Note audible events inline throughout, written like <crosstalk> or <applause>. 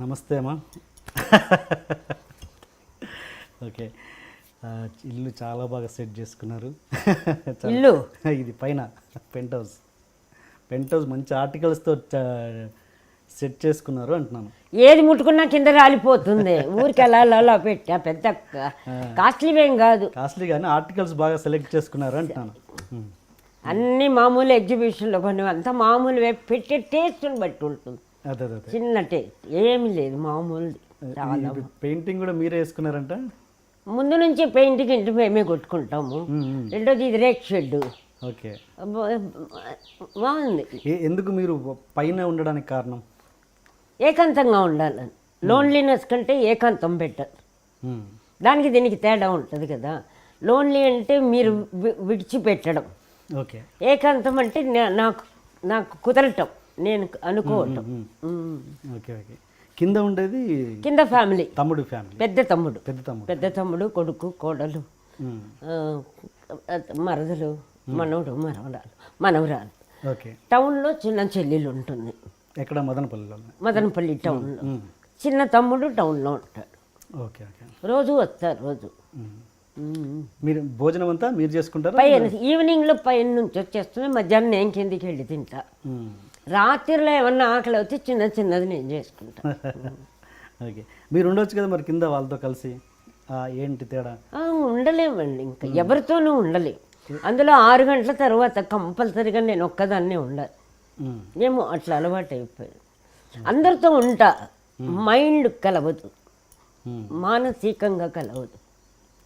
నమస్తే అమ్మా. ఓకే. ఇల్లు చాలా బాగా సెట్ చేసుకున్నారు. ఇల్లు? ఇది పైన పెంట్ హౌస్. పెంట్ హౌస్ మంచి ఆర్టికల్స్తో సెట్ చేసుకున్నారు అంటున్నాను. ఏది ముట్టుకున్నా కింద రాలిపోతుంది. ఊరికి అలా పెట్టా. పెద్ద కాస్ట్లీవేం కాదు. కాస్ట్లీ కానీ ఆర్టికల్స్ బాగా సెలెక్ట్ చేసుకున్నారు అంటున్నాను. అన్ని మామూలు ఎగ్జిబిషన్లో కొన్ని అంతా మామూలు పెట్టే టేస్ట్ని బట్టి ఉంటుంది. చిన్న టేస్ట్ ఏమి లేదు మామూలుది. చాలా పెయింటింగ్ కూడా మీరే వేసుకున్నారంట? ముందు నుంచి పెయింటింగ్ ఇంటి మేమే కొట్టుకుంటాము. రెండోది ఇది రేక్ షెడ్ ఓకే. బాగుంది. ఎందుకు మీరు పైన ఉండడానికి కారణం? ఏకాంతంగా ఉండాలని. లోన్లీనెస్ కంటే ఏకాంతం బెటర్. దానికి దీనికి తేడా ఉంటుంది కదా. లోన్లీ అంటే మీరు విడిచిపెట్టడం. ఓకే. ఏకాంతం అంటే నాకు నాకు కుదరటం. నేను అనుకోవటం. Okay okay. కింద ఉండేది కింద ఫ్యామిలీ. తమ్ముడు ఫ్యామిలీ. పెద్ద తమ్ముడు. పెద్ద తమ్ముడు. పెద్ద తమ్ముడు కొడుకు కోడలు మరదలు మనవడు మనవరాలు మనవరాలు. ఓకే. టౌన్లో చిన్న చెల్లెలు ఉంటుంది. ఎక్కడ? మదనపల్లిలో మదనపల్లి టౌన్లో. చిన్న తమ్ముడు టౌన్లో ఉంటాడు. Okay okay. రోజు వస్తారు రోజు. మీరు భోజనం అంతా మీరు చేసుకుంటారా? పైన ఈవినింగ్లో పైన నుంచి వచ్చేస్తుంది మధ్యాహ్నం నేను కిందికి వెళ్ళి తింటా. రాత్రిలో ఏమన్నా ఆకలి అయితే చిన్న చిన్నది నేను చేసుకుంటా. <laughs> ఓకే. మీరు ఉండొచ్చు కదా మరి కింద వాళ్ళతో కలిసి? ఏంటి తేడా? ఉండలేమండి ఇంకా. ఎవరితోనూ ఉండలేం. అందులో ఆరు గంటల తర్వాత కంపల్సరీగా నేను ఒక్కదాన్నే ఉండాలి. ఏమో అట్లా అలవాటు అయిపోయింది. అందరితో ఉంటా. మైండ్ కలవదు. మానసికంగా కలవదు.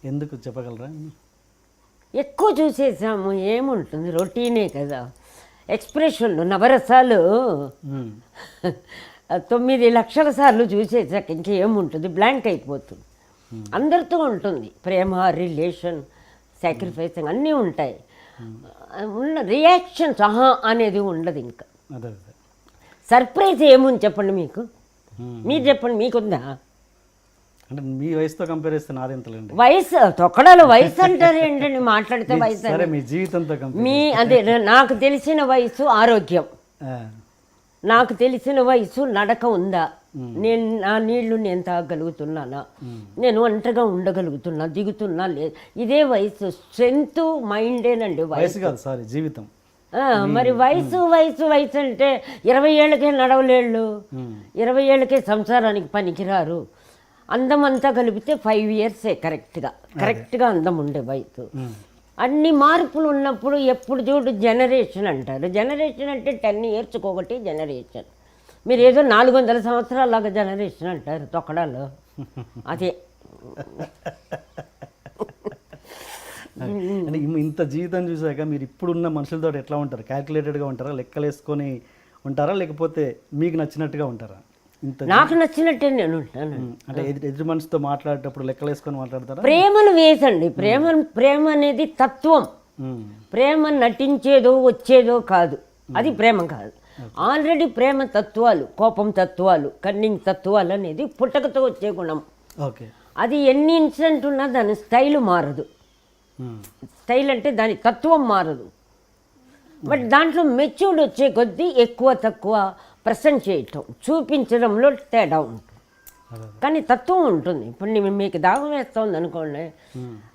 ఎందుకు చెప్పగలరా? ఎక్కువ చూసేసాము ఏముంటుంది? రొటీనే కదా. ఎక్స్ప్రెషన్లు నవరసాలు. తొమ్మిది లక్షల సార్లు చూసేసాక ఇంకేముంటుంది? బ్లాంక్ అయిపోతుంది. అందరితో ఉంటుంది. ప్రేమ రిలేషన్ సాక్రిఫైసింగ్ అన్నీ ఉంటాయి. ఉన్న రియాక్షన్స్ ఆహా అనేది ఉండదు ఇంకా. సర్ప్రైజ్ ఏముంది చెప్పండి మీకు. మీరు చెప్పండి మీకుందా? అంటే మీ వయసుతో కంపేర్ చేస్తే నాదెంతలేండి వయసు తొక్కడాల వయసు అంటారు ఏంటండి మాట్లాడితే వయసు. సరే మీ జీవితంతో కంపేర్ మీ అదే నాకు తెలిసిన వయసు ఆరోగ్యం. నాకు తెలిసిన వయసు నడక ఉందా? నేను నా నీళ్ళు నేను తాగగలుగుతున్నానా నేను ఒంటరిగా ఉండగలుగుతున్నా దిగుతున్నా లేదు. ఇదే వయసు స్ట్రెంగ్త్ మైండేనండి వయసు. వయసు కాదు సారీ జీవితం. మరి వయసు వయసు వయసు అంటే ఇరవై ఏళ్ళకే నడవలేళ్ళు. ఇరవై ఏళ్ళకే సంసారానికి పనికిరారు. అందం అంతా కలిపితే ఫైవ్ ఇయర్సే కరెక్ట్గా కరెక్ట్గా అందం. ఉండే ఉమ్. అన్ని మార్పులు ఉన్నప్పుడు ఎప్పుడు చూడు జనరేషన్ అంటారు. జనరేషన్ అంటే టెన్ ఇయర్స్కి ఒకటి జనరేషన్ మీరు ఏదో నాలుగు వందల సంవత్సరాలాగా జనరేషన్ అంటారు తొక్కడాలు. అదే. అంటే ఇంత జీవితం చూసాక మీరు ఇప్పుడున్న మనుషులతో ఎట్లా ఉంటారు? క్యాల్కులేటెడ్గా ఉంటారా? లెక్కలు వేసుకొని ఉంటారా? లేకపోతే మీకు నచ్చినట్టుగా ఉంటారా? నాకు నచ్చినట్టే నేను ఉంటాను. అంటే ఎదురు మనిషితో మాట్లాడేటప్పుడు లెక్కలు వేసుకొని మాట్లాడతారా? ప్రేమను వేసండి. ప్రేమ ప్రేమ అనేది తత్వం. ప్రేమ నటించేదో వచ్చేదో కాదు. అది ప్రేమ కాదు. ఆల్రెడీ ప్రేమ తత్వాలు కోపం తత్వాలు కన్నింగ్ తత్వాలు అనేది పుట్టకతో వచ్చే గుణం. ఓకే. అది ఎన్ని ఇన్సిడెంట్ ఉన్నా దాని స్టైల్ మారదు. స్టైల్ అంటే దాని తత్వం మారదు. బట్ దాంట్లో మెచ్యూర్డ్ వచ్చే కొద్దీ ఎక్కువ తక్కువ ప్రజెంట్ చేయటం చూపించడంలో తేడా ఉంటుంది. కానీ తత్వం ఉంటుంది. ఇప్పుడు నేను మీకు దాహం వేస్తుంది అనుకోండి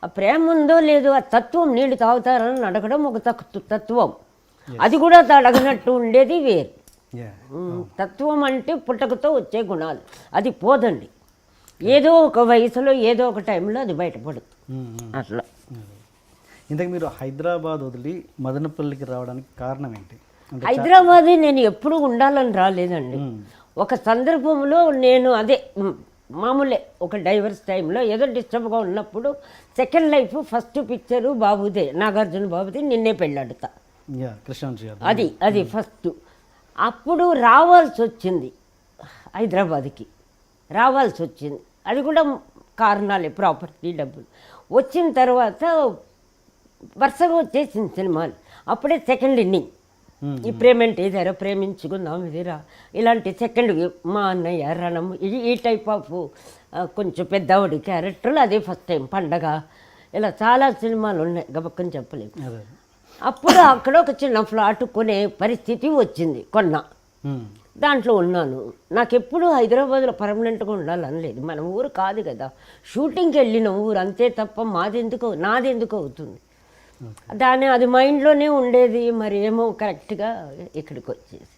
ఆ ప్రేమ ఉందో లేదో ఆ తత్వం నీళ్ళు తాగుతారని అడగడం ఒక తత్వం. అది కూడా అడగనట్టు ఉండేది వేరు. తత్వం అంటే పుట్టకతో వచ్చే గుణాలు. అది పోదండి. ఏదో ఒక వయసులో ఏదో ఒక టైంలో అది బయటపడుతుంది. అట్లా. ఇంతకు మీరు హైదరాబాద్ వదిలి మదనపల్లికి రావడానికి కారణం ఏంటి? హైదరాబాద్ నేను ఎప్పుడు ఉండాలని రాలేదండి. ఒక సందర్భంలో నేను అదే మామూలే ఒక డైవర్స్ టైంలో ఏదో డిస్టర్బ్గా ఉన్నప్పుడు సెకండ్ లైఫ్ ఫస్ట్ పిక్చరు బాబుదే నాగార్జున బాబుదే నిన్నే పెళ్ళాడుతా. అది అది ఫస్ట్. అప్పుడు రావాల్సి వచ్చింది హైదరాబాద్కి. రావాల్సి వచ్చింది. అది కూడా కారణాలే ప్రాపర్టీ డబ్బులు. వచ్చిన తర్వాత వరుసగా వచ్చేసింది సినిమాలు. అప్పుడే సెకండ్ ఇన్నింగ్. ఈ ప్రేమెంట్ ఏదారో ప్రేమించుకుందాం ఇదిరా. ఇలాంటి సెకండ్ మా అన్నయ్య రణం ఇది ఈ టైప్ ఆఫ్ కొంచెం పెద్దవాడి క్యారెక్టర్లు అదే ఫస్ట్ టైం పండగ. ఇలా చాలా సినిమాలు ఉన్నాయి గబక్కని చెప్పలేము. అదే అప్పుడు అక్కడ ఒక చిన్న ఫ్లాట్ కొనే పరిస్థితి వచ్చింది కొన్నా. దాంట్లో ఉన్నాను. నాకు ఎప్పుడు హైదరాబాద్లో పర్మనెంట్గా ఉండాలని లేదు. మన ఊరు కాదు కదా. షూటింగ్కి వెళ్ళిన ఊరు అంతే తప్ప మాదెందుకు నాదెందుకు అవుతుంది. దాని అది మైండ్లోనే ఉండేది మరి ఏమో కరెక్ట్గా ఇక్కడికి వచ్చేసి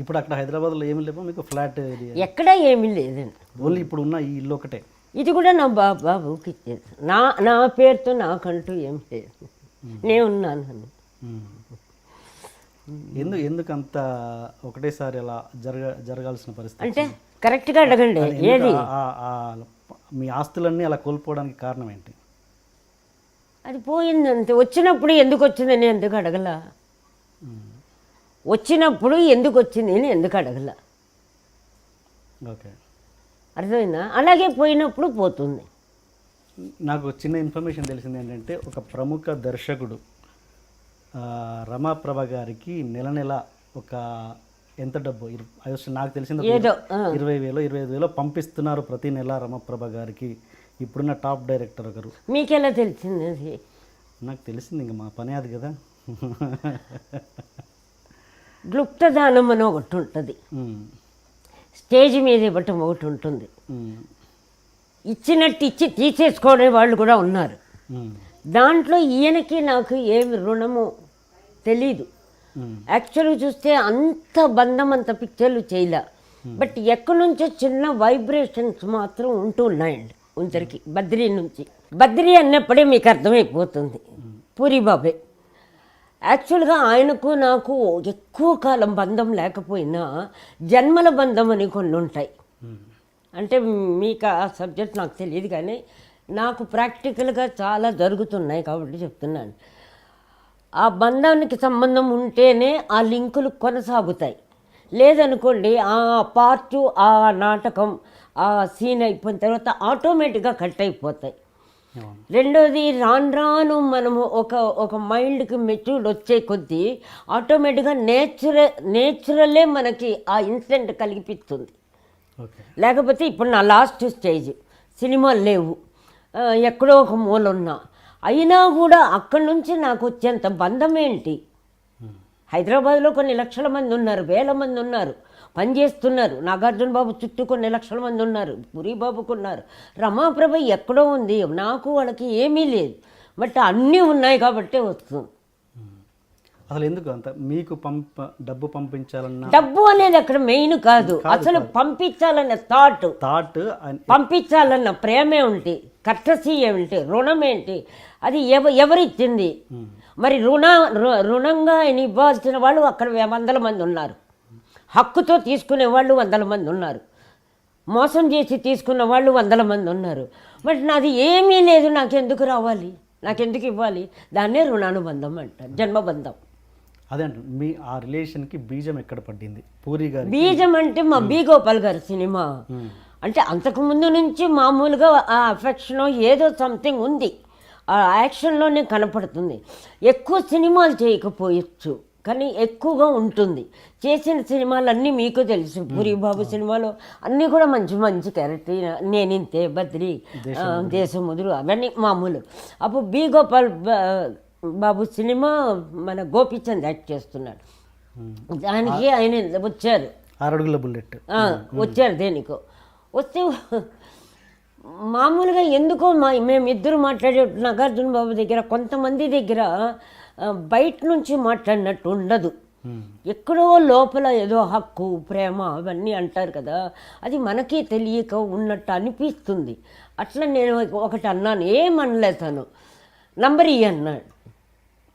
ఇప్పుడు అక్కడ హైదరాబాద్లో ఏమి లేవో మీకు? ఫ్లాట్ ఎక్కడా ఏమీ లేదండి. ఓన్లీ ఇప్పుడు ఉన్న ఈ ఇల్లు ఒకటే. ఇది కూడా నా బాబు బాబుకి ఇచ్చేది నా నా పేరుతో నాకంటూ ఏం లేదు. నేను ఉన్నాను అని. ఎందుకు ఎందుకు అంత ఒకటేసారి అలా జరగ జరగాల్సిన పరిస్థితి? అంటే కరెక్ట్గా అడగండి. ఏది? మీ ఆస్తులన్నీ అలా కోల్పోవడానికి కారణం ఏంటి? అది పోయింది అంతే. వచ్చినప్పుడు ఎందుకు వచ్చిందని ఎందుకు అడగల? వచ్చినప్పుడు ఎందుకు వచ్చింది అని ఎందుకు అడగల? ఓకే. అర్థమైందా? అలాగే పోయినప్పుడు పోతుంది. నాకు చిన్న ఇన్ఫర్మేషన్ తెలిసింది ఏంటంటే ఒక ప్రముఖ దర్శకుడు రమాప్రభ గారికి నెల నెల ఒక ఎంత డబ్బు? నాకు తెలిసింది. ఇరవై వేలు ఇరవై ఐదు వేలు పంపిస్తున్నారు ప్రతి నెల రమప్రభ గారికి. ఇప్పుడున్న టాప్ డైరెక్టర్ ఒకరు మీకెలా తెలిసింది అది? నాకు తెలిసింది ఇంక మా పని అది కదా. గ్లుప్తదానం అని ఒకటి ఉంటుంది. స్టేజ్ మీద ఇవ్వటం ఒకటి ఉంటుంది. ఇచ్చినట్టు ఇచ్చి తీసేసుకునే వాళ్ళు కూడా ఉన్నారు. దాంట్లో ఈయనకి నాకు ఏమి రుణము తెలీదు. యాక్చువల్గా చూస్తే అంత బంధం అంత పిక్చర్లు చేయలే. బట్ ఎక్కడి నుంచో చిన్న వైబ్రేషన్స్ మాత్రం ఉంటూ ఉన్నాయండి. ఉందరికి బద్రీ నుంచి. బద్రీ అన్నప్పుడే మీకు అర్థమైపోతుంది. పూరి బాబే. యాక్చువల్గా ఆయనకు నాకు ఎక్కువ కాలం బంధం లేకపోయినా జన్మల బంధం అని కొన్ని ఉంటాయి అంటే మీకు ఆ సబ్జెక్ట్ నాకు తెలియదు కానీ నాకు ప్రాక్టికల్గా చాలా జరుగుతున్నాయి కాబట్టి చెప్తున్నాను. ఆ బంధానికి సంబంధం ఉంటేనే ఆ లింకులు కొనసాగుతాయి. లేదనుకోండి ఆ పార్టు ఆ నాటకం ఆ సీన్ అయిపోయిన తర్వాత ఆటోమేటిక్గా కట్ అయిపోతాయి. రెండోది రాను రాను మనము ఒక ఒక మైండ్కి మెచ్యూర్డ్ వచ్చే కొద్దీ ఆటోమేటిక్గా నేచురల్ నేచురలే మనకి ఆ ఇన్సిడెంట్ కలిగిపిస్తుంది. లేకపోతే ఇప్పుడు నా లాస్ట్ స్టేజ్ సినిమాలు లేవు. ఎక్కడో ఒక మూల ఉన్నా అయినా కూడా అక్కడి నుంచి నాకు వచ్చేంత బంధం ఏంటి? హైదరాబాద్లో కొన్ని లక్షల మంది ఉన్నారు వేల మంది ఉన్నారు. పనిచేస్తున్నారు. నాగార్జున బాబు చుట్టూ కొన్ని లక్షల మంది ఉన్నారు. పురి బాబుకు ఉన్నారు రమాప్రభ ఎక్కడో ఉంది. నాకు వాళ్ళకి ఏమీ లేదు. బట్ అన్నీ ఉన్నాయి కాబట్టే వస్తుంది. అసలు ఎందుకు అంత? మీకు పంప డబ్బు పంపించాలన్న డబ్బు అనేది అక్కడ మెయిన్ కాదు. అసలు పంపించాలన్న థాట్ థాట్ పంపించాలన్న ప్రేమే ఉంటి కర్టసీ ఏమిటి రుణం ఏంటి? అది ఎవ ఎవరిచ్చింది? మరి రుణ రుణంగా ఆయన ఇవ్వాల్సిన వాళ్ళు అక్కడ వందల మంది ఉన్నారు. హక్కుతో తీసుకునే వాళ్ళు వందల మంది ఉన్నారు. మోసం చేసి తీసుకున్న వాళ్ళు వందల మంది ఉన్నారు. బట్ నాది ఏమీ లేదు నాకెందుకు రావాలి? నాకెందుకు ఇవ్వాలి? దాన్నే రుణానుబంధం అంటారు జన్మబంధం. అదే మీ ఆ రిలేషన్కి బీజం ఎక్కడ పడింది పూరి గారి బీజం అంటే మా బి గోపాల్ గారి సినిమా. అంటే అంతకు ముందు నుంచి మామూలుగా ఆ అఫెక్షన్ ఏదో సంథింగ్ ఉంది. ఆ యాక్షన్లోనే కనపడుతుంది. ఎక్కువ సినిమాలు చేయకపోవచ్చు కానీ ఎక్కువగా ఉంటుంది. చేసిన సినిమాలు అన్నీ మీకు తెలుసు. పూరి బాబు సినిమాలో అన్నీ కూడా మంచి మంచి క్యారెక్టర్. నేనింతే బద్రి దేశముదురు అవన్నీ మామూలు. అప్పుడు బి. గోపాల్ బాబు సినిమా మన గోపిచంద్ యాక్ట్ చేస్తున్నాడు. దానికి ఆయన వచ్చారు. ఆరడుగుల బుల్లెట్. వచ్చారు దేనికో? వస్తే మామూలుగా ఎందుకో మా మేమిద్దరు మాట్లాడే నాగార్జున బాబు దగ్గర కొంతమంది దగ్గర బయట నుంచి మాట్లాడినట్టు ఉండదు. ఎక్కడో లోపల ఏదో హక్కు ప్రేమ అవన్నీ అంటారు కదా. అది మనకే తెలియక ఉన్నట్టు అనిపిస్తుంది. అట్లా నేను ఒకటి అన్నాను ఏమనలే తను. నంబర్ ఇయ్యి అన్నాడు.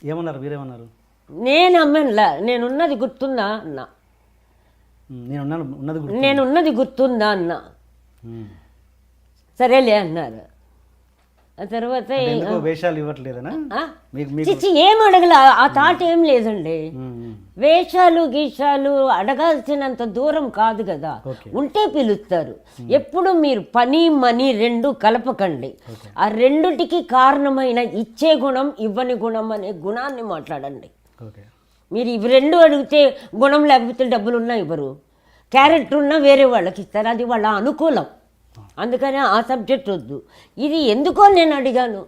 ఏమన్నారు మీరేమన్నారు? నేను అమ్మనులా నేనున్నది గుర్తుందా అన్నా. గుర్తు నేనున్నది గుర్తుందా అన్నా. ఉమ్. సరేలే అన్నారు. ఆ తర్వాత ఎందుకో వేషాలు ఇవ్వట్లేదనా? ఆ? మీకు మీకు చిచ్చి ఏం అడగల? ఆ థాట్ ఏం లేదండి. వేషాలు గీషాలు అడగాల్సినంత దూరం కాదు కదా. ఉంటే పిలుస్తారు. ఎప్పుడు మీరు పని మనీ రెండు కలపకండి. ఆ రెండుటికి కారణమైన ఇచ్చే గుణం ఇవ్వని గుణం అనే గుణాన్ని మాట్లాడండి. మీరు ఇవి రెండు అడిగితే గుణం లేకపోతే డబ్బులు ఉన్నా ఇవ్వరు. క్యారెక్టర్ ఉన్నా వేరే వాళ్ళకి ఇస్తారు. అది వాళ్ళ అనుకూలం. అందుకని ఆ సబ్జెక్ట్ వద్దు. ఇది ఎందుకో నేను అడిగాను.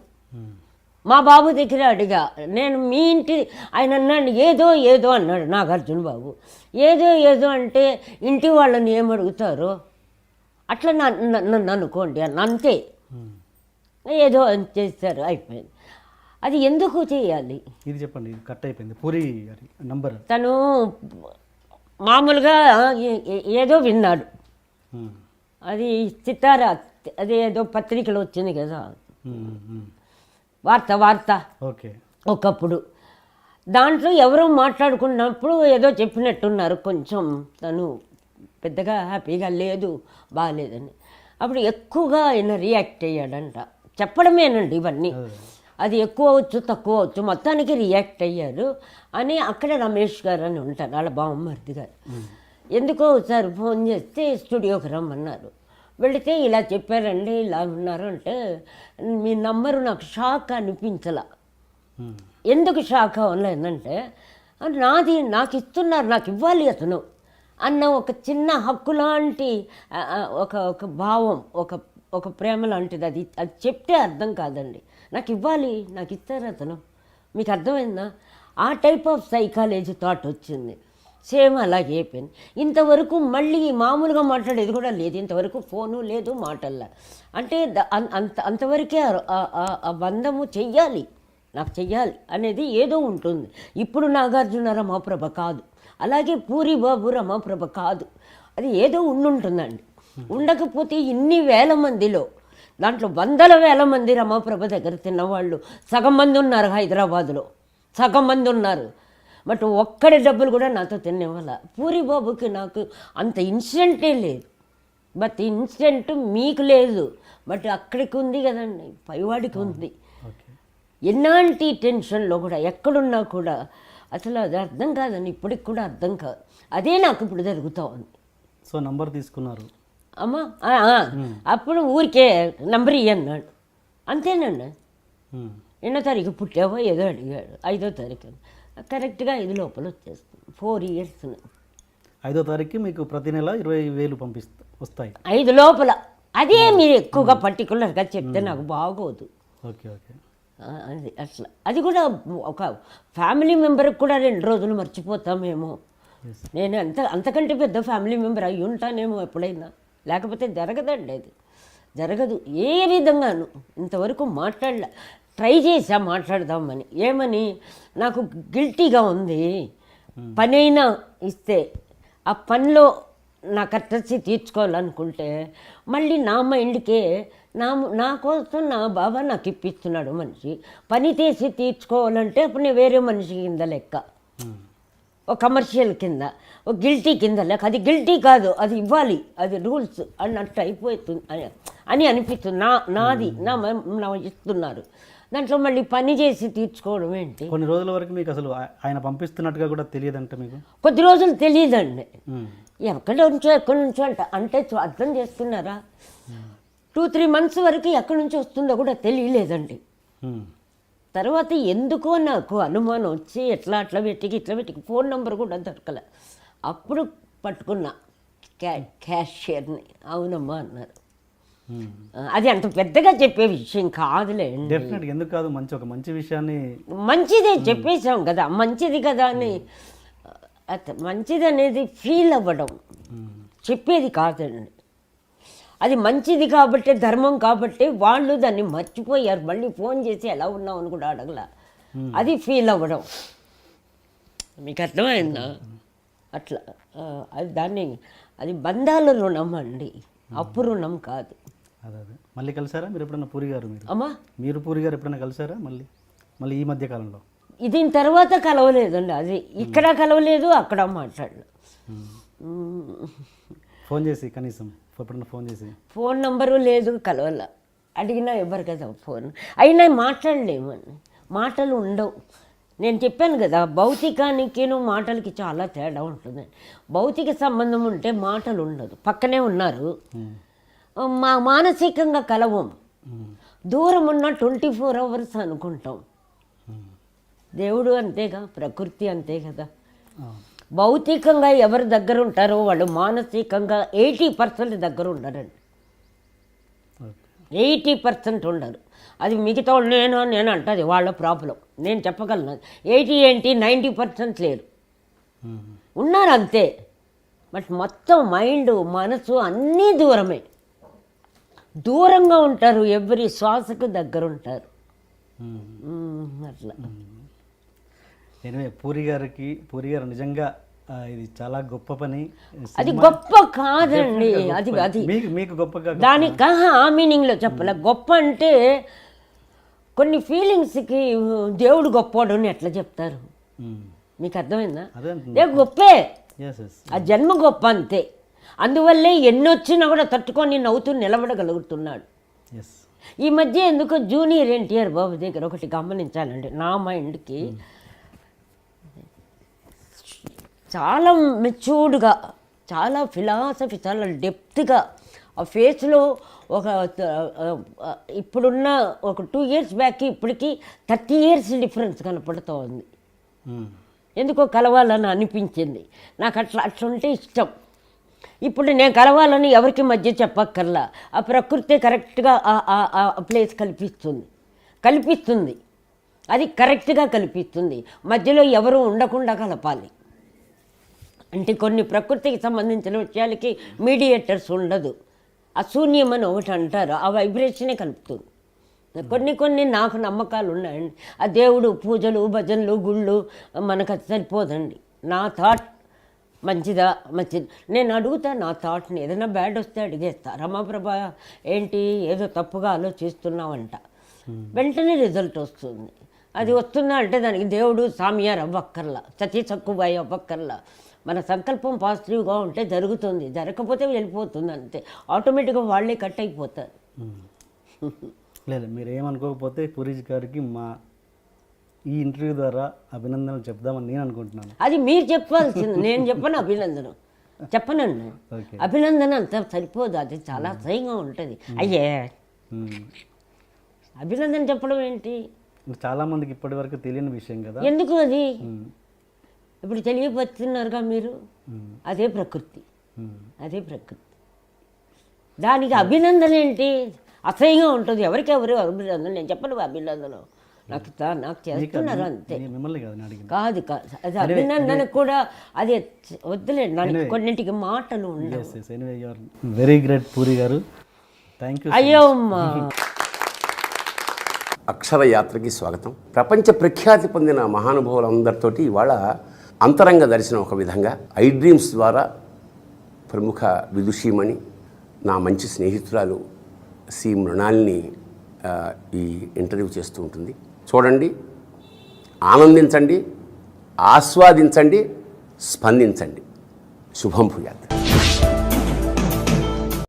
మా బాబు దగ్గర అడిగా. నేను మీ ఇంటి ఆయన అన్నాడు ఏదో ఏదో అన్నాడు నాగార్జున బాబు. ఏదో ఏదో అంటే ఇంటి వాళ్ళని ఏం అడుగుతారో? అట్లా నన్ను నన్ను అనుకోండి అన్న అంతే. ఏదో చేస్తారు అయిపోయింది. అది ఎందుకు చేయాలి? ఇది చెప్పండి కట్ అయిపోయింది. పూరి నంబర్. తను మామూలుగా ఏదో విన్నాడు. అది సితారా అది ఏదో పత్రికలో వచ్చింది కదా. వార్త వార్త. ఓకే. ఒకప్పుడు దాంట్లో ఎవరో మాట్లాడుకున్నప్పుడు ఏదో చెప్పినట్టున్నారు. కొంచెం తను పెద్దగా హ్యాపీగా లేదు బాగాలేదని అప్పుడు ఎక్కువగా ఆయన రియాక్ట్ అయ్యాడంట. చెప్పడమేనండి ఇవన్నీ. అది. ఎక్కువ అవచ్చు తక్కువ అవచ్చు మొత్తానికి రియాక్ట్ అయ్యారు. అని అక్కడ రమేష్ గారు అని ఉంటారు వాళ్ళ బామ్మర్ది గారు. ఎందుకో ఒకసారి ఫోన్ చేస్తే స్టూడియోకి రమ్మన్నారు. వెళితే ఇలా చెప్పారండి ఇలా ఉన్నారు అంటే మీ నంబరు నాకు షాక్ అనిపించలా. ఎందుకు షాక్ అవ్వలేదంటే "అది నాది నాకు ఇస్తున్నారు నాకు ఇవ్వాలి అతను అన్న ఒక చిన్న హక్కు లాంటి ఒక ఒక భావం ఒక ఒక ప్రేమ లాంటిది అది అది చెప్తే అర్థం కాదండి. నాకు ఇవ్వాలి నాకు ఇస్తారు అతను. మీకు అర్థమైందా? ఆ టైప్ ఆఫ్ సైకాలజీ థాట్ వచ్చింది. సేమ్ అలాగే అయిపోయింది ఇంతవరకు మళ్ళీ మామూలుగా మాట్లాడేది కూడా లేదు. ఇంతవరకు ఫోను లేదు మాటల్లా. అంటే అంత అంతవరకే ఆ- ఆ బంధము చెయ్యాలి. నాకు చెయ్యాలి అనేది ఏదో ఉంటుంది. ఇప్పుడు నాగార్జున రమాప్రభ కాదు. అలాగే పూరి బాబు రమాప్రభ కాదు. అది ఏదో ఉండుంటుందండి. ఉండకపోతే ఇన్ని వేల మందిలో దాంట్లో వందల వేల మంది రమాప్రభ దగ్గర తిన్నవాళ్ళు సగం మంది ఉన్నారు హైదరాబాదులో. సగం మంది ఉన్నారు. బట్ ఒక్కడి డబ్బులు కూడా నాతో తినేవాళ్ళ పూరి బాబుకి నాకు అంత ఇన్సిడెంటే లేదు. బట్ ఇన్సిడెంట్ మీకు లేదు. బట్ అక్కడికి ఉంది కదండి పైవాడికి ఉంది. ఎలాంటి టెన్షన్లో కూడా ఎక్కడున్నా కూడా అసలు అది అర్థం కాదని ఇప్పటికి కూడా అర్థం కాదు అదే నాకు ఇప్పుడు జరుగుతూ ఉంది. సో నంబర్ తీసుకున్నారు. అమ్మా. అప్పుడు ఊరికే నంబర్ ఇయ్యన్నాడు. అంతేనండి. ఎన్నో తారీఖు పుట్టావో ఏదో అడిగాడు. ఐదో తారీఖు. కరెక్ట్గా ఐదు లోపల వచ్చేస్తుంది ఫోర్ ఇయర్స్ ఐదో తారీఖు మీకు ప్రతి నెల ఇరవై వేలు పంపిస్తా వస్తాయి. ఐదు లోపల. అదే మీరు ఎక్కువగా పర్టికులర్గా చెప్తే నాకు బాగోదు. Okay okay. అది అట్లా అది కూడా ఒక ఫ్యామిలీ మెంబర్కి కూడా రెండు రోజులు మర్చిపోతామేమో. నేను అంత అంతకంటే పెద్ద ఫ్యామిలీ మెంబర్ అయి ఉంటానేమో ఎప్పుడైనా. లేకపోతే జరగదండి అది. జరగదు. ఏ విధంగాను ఇంతవరకు మాట్లాడలే. ట్రై చేసా మాట్లాడదామని. ఏమని? నాకు గిల్టీగా ఉంది. పనైనా ఇస్తే ఆ పనిలో నా కట్టసి తీర్చుకోవాలనుకుంటే మళ్ళీ నా మైండ్కే నా నా కోసం నా బాబా నాకు ఇప్పిస్తున్నాడు మనిషి. పని చేసి తీర్చుకోవాలంటే అప్పుడు నేను వేరే మనిషి కింద లెక్క. ఒక కమర్షియల్ కింద ఒక గిల్టీ కింద లేక అది గిల్టీ కాదు అది ఇవ్వాలి అది రూల్స్ అన్నట్టు అయిపోతుంది అని అని అనిపిస్తుంది. నా నాది నా ఇస్తున్నారు. దాంట్లో మళ్ళీ పని చేసి తీర్చుకోవడం ఏంటి? కొన్ని రోజుల వరకు మీకు అసలు ఆయన పంపిస్తున్నట్టుగా కూడా తెలియదంట మీకు? కొద్ది రోజులు తెలియదండి. ఎక్కడి నుంచో ఎక్కడి నుంచో అంట. అంటే అర్థం చేస్తున్నారా టూ త్రీ మంత్స్ వరకు ఎక్కడి నుంచి వస్తుందో కూడా తెలియలేదండి. తర్వాత ఎందుకో నాకు అనుమానం వచ్చి ఎట్లా అట్లా వెతికి ఇట్లా వెతికి ఫోన్ నెంబర్ కూడా దొరకలే. అప్పుడు పట్టుకున్నా. క్యా క్యాషియర్ని. అవునమ్మా అన్నారు. అది అంత పెద్దగా చెప్పే విషయం కాదులేండి డెఫినెట్గా ఎందుకు కాదు? మంచి ఒక మంచి విషయాన్ని మంచిదే చెప్పేశాం కదా. మంచిది కదా అని అత- మంచిది అనేది ఫీల్ అవ్వడం. ఉమ్. చెప్పేది కాదండి. అది మంచిది కాబట్టి ధర్మం కాబట్టి వాళ్ళు దాన్ని మర్చిపోయారు. మళ్ళీ ఫోన్ చేసి ఎలా ఉన్నావు అని కూడా అడగల. అది ఫీల్ అవ్వడం. మీకు అర్థమైందా? అట్లా అది దాన్ని అది బంధాల రుణం అండి. అప్పు రుణం కాదు. అదే అదే. మళ్ళీ కలిసారా? మీరు ఎప్పుడైనా పూరి గారు మీరు? అమ్మా. మీరు పూరి గారు ఎప్పుడైనా కలిసారా మళ్ళీ? మళ్ళీ ఈ మధ్య కాలంలో? దీని తర్వాత కలవలేదండి అది. ఇక్కడ కలవలేదు అక్కడ మాట్లాడలేదు. ఫోన్ చేసి కనీసం ఎప్పుడైనా ఫోన్ చేసి? ఫోన్ నంబరు లేదు కలవల. అడిగినా ఇవ్వరు కదా ఫోన్. అయినా మాట్లాడలేమని మాటలు ఉండవు. నేను చెప్పాను కదా భౌతికానికిను మాటలకి చాలా తేడా ఉంటుంది భౌతిక సంబంధం ఉంటే మాటలు ఉండదు. పక్కనే ఉన్నారు. మా మానసికంగా కలవం. దూరం ఉన్న ట్వంటీ ఫోర్ అవర్స్ అనుకుంటాం. దేవుడు అంతేగా ప్రకృతి అంతే కదా. భౌతికంగా ఎవరి దగ్గర ఉంటారో వాళ్ళు మానసికంగా ఎయిటీ పర్సెంట్ దగ్గర ఉండరండి. ఎయిటీ పర్సెంట్ ఉండరు. అది మిగతా నేను నేను అంటది వాళ్ళ ప్రాబ్లం. నేను చెప్పగలను. ఎయిటీ ఏంటి నైంటీ పర్సెంట్ లేరు. ఉన్నారు అంతే. బట్ మొత్తం మైండ్ మనసు అన్నీ దూరమే. దూరంగా ఉంటారు ఎవరి శ్వాసకు దగ్గర ఉంటారు అట్లా. ఎనివే పూరి గారికి పూరి గారు నిజంగా ఇది చాలా గొప్ప పని. అది గొప్ప కాదండి అది అది మీకు గొప్పగా దానికి ఆ మీనింగ్లో చెప్పలే? గొప్ప అంటే కొన్ని ఫీలింగ్స్కి దేవుడు గొప్పోడు అని ఎట్లా చెప్తారు? మీకు అర్థమైందా? గొప్పే. ఆ జన్మ గొప్ప అంతే. అందువల్లే ఎన్నొచ్చినా కూడా తట్టుకొని నవ్వుతూ నిలబడగలుగుతున్నాడు. ఈ మధ్య ఎందుకో జూనియర్ ఎన్టీఆర్ బాబు దగ్గర ఒకటి గమనించాలండి. నా మైండ్కి చాలా మెచ్యూర్డ్గా చాలా ఫిలాసఫీ చాలా డెప్త్గా ఆ ఫేస్లో ఒక ఇప్పుడున్న ఒక టూ ఇయర్స్ బ్యాక్ ఇప్పటికి థర్టీ ఇయర్స్ డిఫరెన్స్ కనపడుతూ ఉంది ఎందుకో కలవాలని అనిపించింది. నాకు అట్లా అట్లుంటే ఇష్టం. ఇప్పుడు నేను కలవాలని ఎవరికి మధ్య చెప్పక్కర్లా. ఆ ప్రకృతి కరెక్ట్గా ఆ- ప్లేస్ కల్పిస్తుంది. కల్పిస్తుంది. అది కరెక్ట్గా కల్పిస్తుంది. మధ్యలో ఎవరు ఉండకుండా కలపాలి. అంటే కొన్ని ప్రకృతికి సంబంధించిన విషయాలకి మీడియేటర్స్ ఉండదు. అశూన్యం అని ఒకటి అంటారు. ఆ వైబ్రేషనే కలుపుతుంది. కొన్ని కొన్ని నాకు నమ్మకాలు ఉన్నాయండి. ఆ దేవుడు పూజలు భజనలు గుళ్ళు మనకు అది సరిపోదండి. నా థాట్ మంచిదా? మంచిది. నేను అడుగుతా నా థాట్ని ఏదైనా బ్యాడ్ వస్తే అడిగేస్తా. రమాప్రభ ఏంటి? ఏదో తప్పుగా ఆలోచిస్తున్నావంట. వెంటనే రిజల్ట్ వస్తుంది. అది వస్తుందా అంటే దానికి దేవుడు సామియార్ అవ్వక్కర్లా. సతీ సక్కుబాయి అవ్వక్కర్లా. మన సంకల్పం పాజిటివ్గా ఉంటే జరుగుతుంది. జరగకపోతే వెళ్ళిపోతుంది అంతే. ఆటోమేటిక్గా వాళ్ళే కట్ అయిపోతారు. లేదు మీరు ఏమనుకోకపోతే పూరి గారికి మా ఈ ఇంటర్వ్యూ ద్వారా అభినందనలు చెప్దామని నేను అనుకుంటున్నాను. అది మీరు చెప్పాల్సింది. నేను చెప్పను అభినందన. చెప్పనండి. అభినందన అంత సరిపోదు. అది చాలా అసహ్యంగా ఉంటుంది. అయ్యే. అభినందన చెప్పడం ఏంటి? చాలా మందికి ఇప్పటి వరకు తెలియని విషయం కదా. ఎందుకు అది. ఇప్పుడు తెలియపరుస్తున్నారుగా మీరు. అదే ప్రకృతి. అదే ప్రకృతి. దానికి అభినందన ఏంటి? అసహ్యంగా ఉంటుంది. ఎవరికెవరు అభినందన? నేను చెప్పను అభినందన నాకు నాకు చేస్తున్నారు అంతే. మిమ్మల్ని కాదు కాదు కాదు అది అభినందన కూడా అది వద్దులేండి దానికి కొన్నింటికి మాటలు ఉండవు. వెరీ గ్రేట్ పూరి గారు. థ్యాంక్ యూ అయ్యో <laughs> అక్షర యాత్రకి స్వాగతం. ప్రపంచ ప్రఖ్యాతి పొందిన మహానుభావులందరితోటి ఇవాళ అంతరంగ దర్శనం ఒక విధంగా ఐ డ్రీమ్స్ ద్వారా ప్రముఖ విదుషీమణి నా మంచి స్నేహితురాలు సి మృణాల్ని ఈ ఇంటర్వ్యూ చేస్తూ ఉంటుంది. చూడండి ఆనందించండి ఆస్వాదించండి స్పందించండి. శుభం భూయాత్.